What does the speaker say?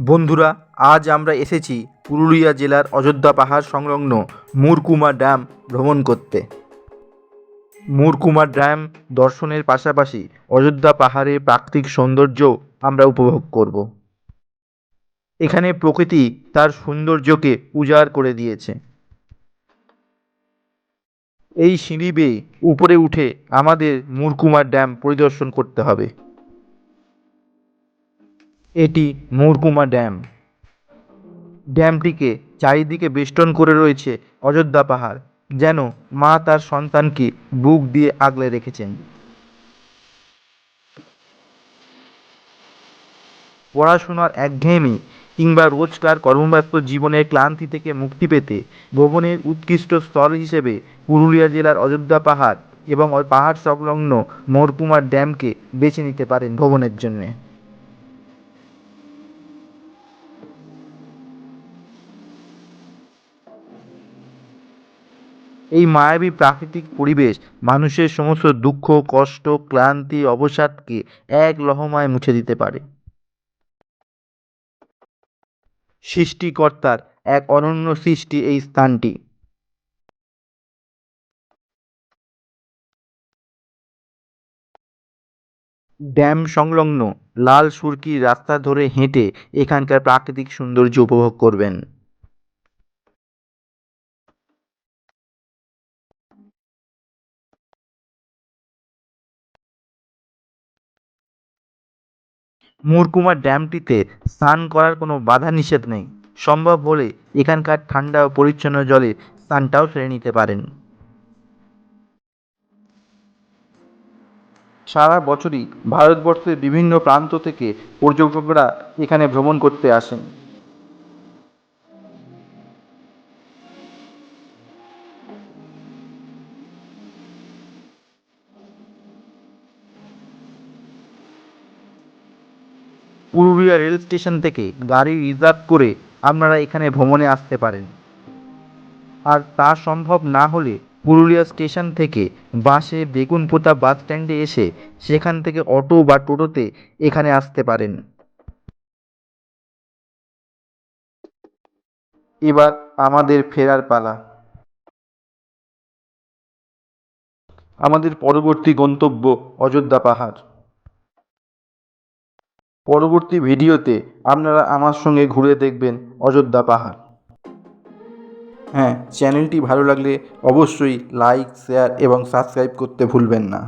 বন্ধুরা, আজ আমরা এসেছি পুরুলিয়া জেলার অযোধ্যা পাহাড় সংলগ্ন মুরকুমা ড্যাম ভ্রমণ করতে। মুরকুমা ড্যাম দর্শনের পাশাপাশি অযোধ্যা পাহাড়ের প্রাকৃতিক সৌন্দর্য আমরা উপভোগ করব। এখানে প্রকৃতি তার সৌন্দর্যকে উজাড় করে দিয়েছে। এই সিঁড়ি বেয়ে উপরে উঠে আমাদের মুরকুমা ড্যাম পরিদর্শন করতে হবে। এটি মুরকুমা ড্যাম। ড্যামটিকে চারিদিকে বেষ্টন করে রয়েছে অযোধ্যা পাহাড়, যেন মা তার সন্তানকে বুক দিয়ে আগলে রেখেছেন। পড়াশোনার একঘেয়েমি কিংবা রোজকার কর্মব্যস্ত জীবনের ক্লান্তি থেকে মুক্তি পেতে ভ্রমণের উৎকৃষ্ট স্থল হিসেবে পুরুলিয়া জেলার অযোধ্যা পাহাড় এবং পাহাড় সংলগ্ন মরকুমার ড্যামকে বেছে নিতে পারেন ভ্রমণের জন্যে। এই মায়াবী প্রাকৃতিক পরিবেশ মানুষের সমস্ত দুঃখ, কষ্ট, ক্লান্তি, অবসাদকে এক লহমায় মুছে দিতে পারে। সৃষ্টিকর্তার এক অনন্য সৃষ্টি এই স্থানটি। ড্যাম সংলগ্ন লাল সুরকি রাস্তা ধরে হেঁটে এখানকার প্রাকৃতিক সৌন্দর্য উপভোগ করবেন। মুরকুমা ড্যামটিতে স্নান করার কোনো বাধা নিষেধ নেই। সম্ভব হলে এখানকার ঠান্ডা ও পরিচ্ছন্ন জলে স্নানটাও সেরে নিতে পারেন। সারা বছরই ভারতবর্ষের বিভিন্ন প্রান্ত থেকে পর্যটকরা এখানে ভ্রমণ করতে আসেন। পুরুলিয়া রেল স্টেশন থেকে গাড়ি রিজার্ভ করে আপনারা এখানে ভ্রমণে আসতে পারেন। আর তা সম্ভব না হলে পুরুলিয়া স্টেশন থেকে বাসে বেগুনপোতা বাস স্ট্যান্ডে এসে সেখান থেকে অটো বা টোটোতে এখানে আসতে পারেন। এবার আমাদের ফেরার পালা। আমাদের পরবর্তী গন্তব্য অযোধ্যা পাহাড়। পরবর্তী ভিডিওতে আপনারা আমার সঙ্গে ঘুরে দেখবেন অযোধ্যা পাহাড়। হ্যাঁ চ্যানেলটি ভালো লাগলে অবশ্যই লাইক, শেয়ার এবং সাবস্ক্রাইব করতে ভুলবেন না।